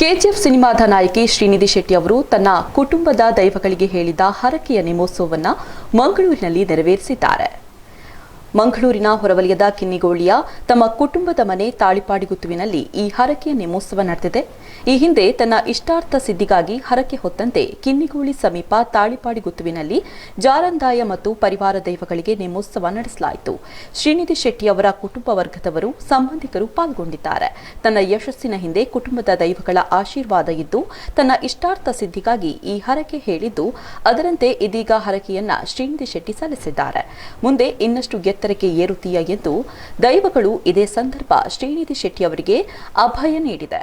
KGF ಸಿನಿಮಾದ ನಾಯಕಿ ಶ್ರೀನಿಧಿ ಶೆಟ್ಟಿ ಅವರು ತನ್ನ ಕುಟುಂಬದ ದೈವಗಳಿಗೆ ಹೇಳಿದ ಹರಕೆಯ ನಿಮೋತ್ಸವವನ್ನು ಮಂಗಳೂರಿನಲ್ಲಿ ನೆರವೇರಿಸಿದ್ದಾರೆ. ಮಂಗಳೂರಿನ ಹೊರವಲಯದ ಕಿನ್ನಿಗೋಳಿಯ ತಮ್ಮ ಕುಟುಂಬದ ಮನೆ ತಾಳಿಪಾಡಿಗುತ್ತುವಿನಲ್ಲಿ ಈ ಹರಕೆಯ ನೇಮೋತ್ಸವ ನಡೆದಿದೆ. ಈ ಹಿಂದೆ ತನ್ನ ಇಷ್ಟಾರ್ಥ ಸಿದ್ಧಿಗಾಗಿ ಹರಕೆ ಹೊತ್ತಂತೆ ಕಿನ್ನಿಗೋಳಿ ಸಮೀಪ ತಾಳಿಪಾಡಿಗುತ್ತುವಿನಲ್ಲಿ ಜಾರಂದಾಯ ಮತ್ತು ಪರಿವಾರ ದೈವಗಳಿಗೆ ನೇಮೋತ್ಸವ ನಡೆಸಲಾಯಿತು. ಶ್ರೀನಿಧಿ ಶೆಟ್ಟಿ ಅವರ ಕುಟುಂಬ ವರ್ಗದವರು ಸಂಬಂಧಿಕರು ಪಾಲ್ಗೊಂಡಿದ್ದಾರೆ. ತನ್ನ ಯಶಸ್ಸಿನ ಹಿಂದೆ ಕುಟುಂಬದ ದೈವಗಳ ಆಶೀರ್ವಾದ ಇದ್ದು, ತನ್ನ ಇಷ್ಟಾರ್ಥ ಸಿದ್ಧಿಗಾಗಿ ಈ ಹರಕೆ ಹೇಳಿದ್ದು, ಅದರಂತೆ ಇದೀಗ ಹರಕೆಯನ್ನ ಶ್ರೀನಿಧಿ ಶೆಟ್ಟಿ ಸಲ್ಲಿಸಿದ್ದಾರೆ. ಮುಂದೆ ಇನ್ನಷ್ಟು ಎತ್ತರಕ್ಕೆ ಏರುತ್ತೀಯ ಎಂದು ದೈವಗಳು ಇದೇ ಸಂದರ್ಭ ಶ್ರೀನಿಧಿ ಶೆಟ್ಟಿ ಅವರಿಗೆ ಅಭಯ ನೀಡಿದೆ.